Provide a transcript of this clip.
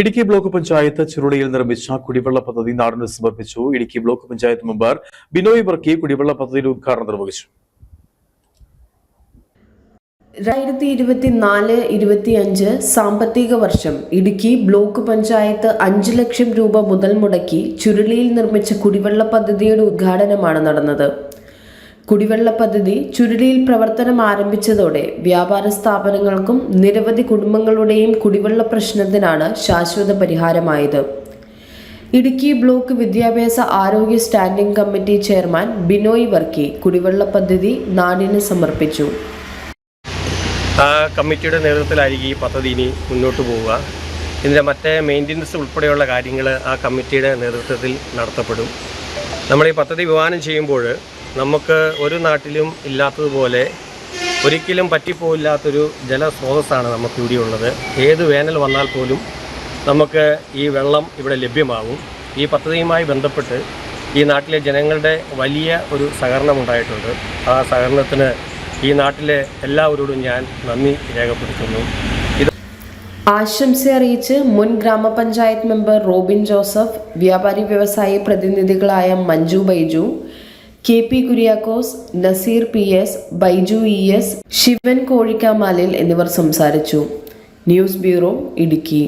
Idukki block panchayat ചുരുളിയിൽ നിർമ്മിച്ച കുടിവെള്ള പദ്ധതി നാടിന് സമർപ്പിച്ചു. ഇടുക്കി ബ്ലോക്ക് പഞ്ചായത്ത് മെമ്പർ ബിനോയ് വർക്കി കുടിവെള്ള പദ്ധതിയുടെ ഉദ്ഘാടനം നിർവഹിച്ചു. രണ്ടായിരത്തി ഇരുപത്തിനാല് ഇരുപത്തിയഞ്ച് സാമ്പത്തിക വർഷം ഇടുക്കി ബ്ലോക്ക് പഞ്ചായത്ത് അഞ്ച് ലക്ഷം രൂപ മുതൽ മുടക്കി ചുരുളിയിൽ നിർമ്മിച്ച കുടിവെള്ള പദ്ധതിയുടെ ഉദ്ഘാടനമാണ് നടന്നത്. കുടിവെള്ള പദ്ധതി ചുരുളിയിൽ പ്രവർത്തനം ആരംഭിച്ചതോടെ വ്യാപാര സ്ഥാപനങ്ങൾക്കും നിരവധി കുടുംബങ്ങളുടെയും കുടിവെള്ള പ്രശ്നത്തിനാണ് ശാശ്വത പരിഹാരമായത്. ഇടുക്കി ബ്ലോക്ക് വിദ്യാഭ്യാസ ആരോഗ്യ standing committee chairman Binoy Varkey കുടിവെള്ള പദ്ധതി നാടിന് സമർപ്പിച്ചു. കമ്മിറ്റിയുടെ നേതൃത്വത്തിലായിരിക്കും ഈ പദ്ധതി ഇനി മുന്നോട്ട് പോവുക. ഇതിന്റെ മറ്റേ മെയിന്റനൻസ് ഉൾപ്പെടെയുള്ള കാര്യങ്ങൾ ആ കമ്മിറ്റിയുടെ നേതൃത്വത്തിൽ നടത്തപ്പെടും. നമ്മൾ ഈ പദ്ധതി വിവാഹം ചെയ്യുമ്പോൾ നമുക്ക് ഒരു നാട്ടിലും ഇല്ലാത്തതുപോലെ ഒരിക്കലും പറ്റിപ്പോയില്ലാത്തൊരു ജലസ്രോതസ്സാണ് നമുക്ക് ഇവിടെ ഉള്ളത് ഏത് വേനൽ വന്നാൽ പോലും നമുക്ക് ഈ വെള്ളം ഇവിടെ ലഭ്യമാകും. ഈ പദ്ധതിയുമായി ബന്ധപ്പെട്ട് ഈ നാട്ടിലെ ജനങ്ങളുടെ വലിയ ഒരു സഹകരണമുണ്ടായിട്ടുണ്ട്. ആ സഹകരണത്തിന് ഈ നാട്ടിലെ എല്ലാവരോടും ഞാൻ നന്ദി രേഖപ്പെടുത്തുന്നു. ആശംസ അറിയിച്ച് മുൻ ഗ്രാമപഞ്ചായത്ത് മെമ്പർ റോബിൻ ജോസഫ് വ്യാപാരി വ്യവസായി പ്രതിനിധികളായ Manju Baiju K P Kuriakose Nazeer P S Baiju E S Shivan കോഴിക്കാമാലിൽ എന്നിവർ സംസാരിച്ചു. News bureau Idukki.